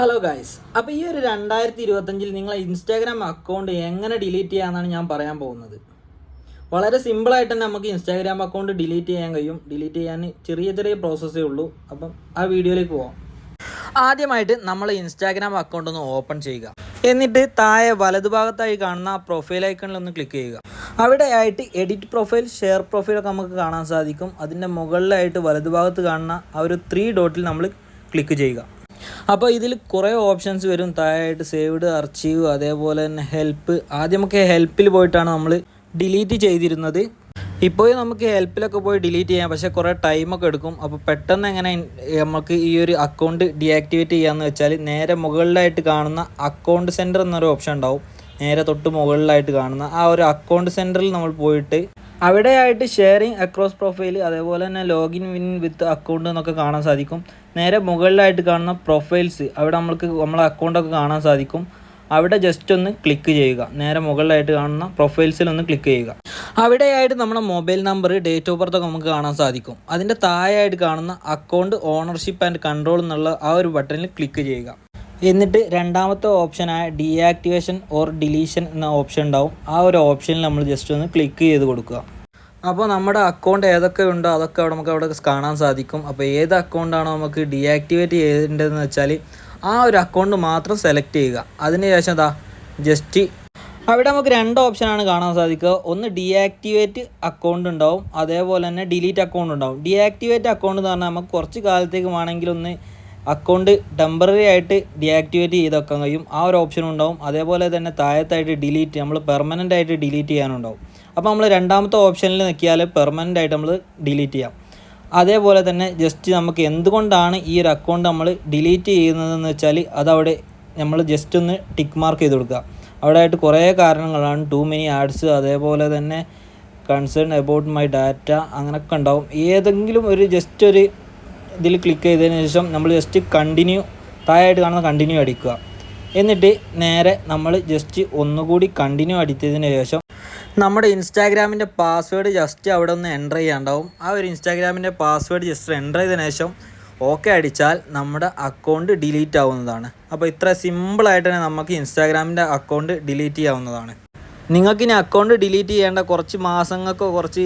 Hello guys അപ്പോൾ ഈ ഒരു രണ്ടായിരത്തി ഇരുപത്തഞ്ചിൽ നിങ്ങളെ ഇൻസ്റ്റാഗ്രാം അക്കൗണ്ട് എങ്ങനെ ഡിലീറ്റ് ചെയ്യാമെന്നാണ് ഞാൻ പറയാൻ പോകുന്നത്. വളരെ സിമ്പിളായിട്ട് തന്നെ നമുക്ക് ഇൻസ്റ്റാഗ്രാം അക്കൗണ്ട് ഡിലീറ്റ് ചെയ്യാൻ കഴിയും. ഡിലീറ്റ് ചെയ്യാൻ ചെറിയ ചെറിയ പ്രോസസ്സേ ഉള്ളൂ. അപ്പം ആ വീഡിയോയിലേക്ക് പോവാം. ആദ്യമായിട്ട് നമ്മൾ ഇൻസ്റ്റാഗ്രാം അക്കൗണ്ട് ഒന്ന് ഓപ്പൺ ചെയ്യുക. എന്നിട്ട് താഴെ വലതുഭാഗത്തായി കാണുന്ന പ്രൊഫൈൽ ഐക്കണിൽ ഒന്ന് ക്ലിക്ക് ചെയ്യുക. അവിടെ ആയിട്ട് എഡിറ്റ് പ്രൊഫൈൽ ഷെയർ പ്രൊഫൈലൊക്കെ നമുക്ക് കാണാൻ സാധിക്കും. അതിന്റെ മുകളിലായിട്ട് വലതുഭാഗത്ത് കാണുന്ന ആ ഒരു ത്രീ ഡോട്ടിൽ നമ്മൾ ക്ലിക്ക് ചെയ്യുക. അപ്പോൾ ഇതിൽ കുറേ ഓപ്ഷൻസ് വരും. താഴെയായിട്ട് സേവ്ഡ് അർച്ചീവ് അതേപോലെ തന്നെ ഹെൽപ്പ് ആദ്യമൊക്കെ ഹെൽപ്പിൽ പോയിട്ടാണ് നമ്മൾ ഡിലീറ്റ് ചെയ്തിരുന്നത്. ഇപ്പോൾ നമുക്ക് ഹെൽപ്പിലൊക്കെ പോയി ഡിലീറ്റ് ചെയ്യാം. പക്ഷേ കുറേ ടൈമൊക്കെ എടുക്കും. അപ്പോൾ പെട്ടെന്ന് എങ്ങനെ നമുക്ക് ഈ ഒരു അക്കൗണ്ട് ഡീആക്ടിവേറ്റ് ചെയ്യാമെന്ന് വെച്ചാൽ നേരെ മുകളിലായിട്ട് കാണുന്ന അക്കൗണ്ട് സെന്റർ എന്നൊരു ഓപ്ഷൻ ഉണ്ടാവും. നേരെ തൊട്ട് മുകളിലായിട്ട് കാണുന്ന ആ ഒരു അക്കൗണ്ട് സെന്ററിൽ നമ്മൾ പോയിട്ട് അവിടെയായിട്ട് ഷെയറിങ് അക്രോസ് പ്രൊഫൈൽ അതേപോലെ തന്നെ ലോഗിൻ വിൻ വിത്ത് അക്കൗണ്ട് എന്നൊക്കെ കാണാൻ സാധിക്കും. നേരെ മുകളിലായിട്ട് കാണുന്ന പ്രൊഫൈൽസ് അവിടെ നമ്മൾക്ക് നമ്മളെ അക്കൗണ്ടൊക്കെ കാണാൻ സാധിക്കും. അവിടെ ജസ്റ്റ് ഒന്ന് ക്ലിക്ക് ചെയ്യുക. നേരെ മുകളിലായിട്ട് കാണുന്ന പ്രൊഫൈൽസിൽ ഒന്ന് ക്ലിക്ക് ചെയ്യുക. അവിടെയായിട്ട് നമ്മുടെ mobile number date of birth ഒക്കെ നമുക്ക് കാണാൻ സാധിക്കും. അതിന്റെ താഴെയായിട്ട് കാണുന്ന അക്കൗണ്ട് ഓണർഷിപ്പ് ആൻഡ് കൺട്രോൾ എന്നുള്ള ആ ഒരു ബട്ടണിൽ ക്ലിക്ക് ചെയ്യുക. എന്നിട്ട് രണ്ടാമത്തെ ഓപ്ഷനായ ഡീആക്ടിവേഷൻ ഓർ ഡിലീഷൻ എന്ന ഓപ്ഷൻ ഉണ്ടാവും. ആ ഒരു ഓപ്ഷനിൽ നമ്മൾ ജസ്റ്റ് ഒന്ന് ക്ലിക്ക് ചെയ്ത് കൊടുക്കുക. അപ്പോൾ നമ്മുടെ അക്കൗണ്ട് ഏതൊക്കെ ഉണ്ടോ അതൊക്കെ അവിടെ നമുക്ക് അവിടെ കാണാൻ സാധിക്കും. അപ്പോൾ ഏത് അക്കൗണ്ടാണോ നമുക്ക് ഡീആക്ടിവേറ്റ് ചെയ്യേണ്ടതെന്ന് വെച്ചാൽ ആ ഒരു അക്കൗണ്ട് മാത്രം സെലക്ട് ചെയ്യുക. അതിനുശേഷം എന്താ ജസ്റ്റ് അവിടെ നമുക്ക് രണ്ട് ഓപ്ഷനാണ് കാണാൻ സാധിക്കുക. ഒന്ന് ഡീആക്ടിവേറ്റ് അക്കൗണ്ട് ഉണ്ടാവും. അതേപോലെ തന്നെ ഡിലീറ്റ് അക്കൗണ്ട് ഉണ്ടാവും. ഡീആക്ടിവേറ്റ് അക്കൗണ്ട് എന്ന് പറഞ്ഞാൽ നമുക്ക് കുറച്ച് കാലത്തേക്ക് വേണമെങ്കിൽ ഒന്ന് അക്കൗണ്ട് ടെമ്പററി ആയിട്ട് ഡിയാക്ടിവേറ്റ് ചെയ്ത് വെക്കാൻ കഴിയും. ആ ഒരു ഓപ്ഷൻ ഉണ്ടാവും. അതേപോലെ തന്നെ താഴത്തായിട്ട് ഡിലീറ്റ് നമ്മൾ പെർമനന്റ് ആയിട്ട് ഡിലീറ്റ് ചെയ്യാനുണ്ടാവും. അപ്പോൾ നമ്മൾ രണ്ടാമത്തെ ഓപ്ഷനിൽ നിൽക്കിയാൽ പെർമനന്റ് ആയിട്ട് നമ്മൾ ഡിലീറ്റ് ചെയ്യാം. അതേപോലെ തന്നെ ജസ്റ്റ് നമുക്ക് എന്തുകൊണ്ടാണ് ഈ ഒരു അക്കൗണ്ട് നമ്മൾ ഡിലീറ്റ് ചെയ്യുന്നതെന്ന് വെച്ചാൽ അതവിടെ നമ്മൾ ജസ്റ്റ് ഒന്ന് ടിക്ക് മാർക്ക് ചെയ്ത് കൊടുക്കുക. അവിടെ ആയിട്ട് കുറേ കാരണങ്ങളാണ്. ടു മെനി ആഡ്സ് അതേപോലെ തന്നെ കൺസേൺ അബൌട്ട് മൈ ഡാറ്റ അങ്ങനെയൊക്കെ ഉണ്ടാവും. ഏതെങ്കിലും ഒരു ജസ്റ്റ് ഒരു ഇതിൽ ക്ലിക്ക് ചെയ്തതിന് ശേഷം നമ്മൾ ജസ്റ്റ് കണ്ടിന്യൂ താഴെയായിട്ട് കാണുന്ന കണ്ടിന്യൂ അടിക്കുക. എന്നിട്ട് നേരെ നമ്മൾ ജസ്റ്റ് ഒന്നുകൂടി കണ്ടിന്യൂ അടിച്ചതിന് ശേഷം നമ്മുടെ ഇൻസ്റ്റാഗ്രാമിന്റെ പാസ്വേഡ് ജസ്റ്റ് അവിടെ ഒന്ന് എന്റർ ചെയ്യാണ്ടാവും ആ ഒരു ഇൻസ്റ്റാഗ്രാമിന്റെ പാസ്വേഡ് ജസ്റ്റ് എന്റർ ചെയ്തതിന് ശേഷം ഓക്കെ അടിച്ചാൽ നമ്മുടെ അക്കൗണ്ട് ഡിലീറ്റ് ആവുന്നതാണ്. അപ്പോൾ ഇത്ര സിമ്പിളായിട്ട് തന്നെ നമുക്ക് ഇൻസ്റ്റാഗ്രാമിന്റെ അക്കൗണ്ട് ഡിലീറ്റ് ചെയ്യാവുന്നതാണ്. നിങ്ങൾക്കിനി അക്കൗണ്ട് ഡിലീറ്റ് ചെയ്യേണ്ട കുറച്ച് മാസങ്ങൾക്കോ കുറച്ച്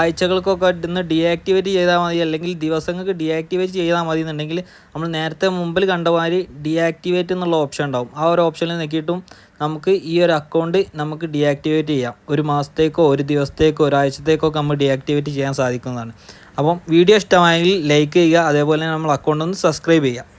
ആഴ്ചകൾക്കൊക്കെ ഇന്ന് ഡീആക്ടിവേറ്റ് ചെയ്താൽ മതി. അല്ലെങ്കിൽ ദിവസങ്ങൾക്ക് ഡീആക്ടിവേറ്റ് ചെയ്താൽ മതി എന്നുണ്ടെങ്കിൽ നമ്മൾ നേരത്തെ മുമ്പിൽ കണ്ട മാതിരി ഡീആക്ടിവേറ്റ് എന്നുള്ള ഓപ്ഷൻ ഉണ്ടാവും. ആ ഒരു ഓപ്ഷനിൽ നോക്കിയിട്ടും നമുക്ക് ഈ ഒരു അക്കൗണ്ട് നമുക്ക് ഡീആക്ടിവേറ്റ് ചെയ്യാം. ഒരു മാസത്തേക്കോ ഒരു ദിവസത്തേക്കോ ഒരാഴ്ചത്തേക്കോ ഒക്കെ നമ്മൾ ഡീആക്ടിവേറ്റ് ചെയ്യാൻ സാധിക്കുന്നതാണ്. അപ്പം വീഡിയോ ഇഷ്ടമായെങ്കിൽ ലൈക്ക് ചെയ്യുക. അതേപോലെ നമ്മൾ അക്കൗണ്ട് ഒന്ന് സബ്സ്ക്രൈബ് ചെയ്യുക.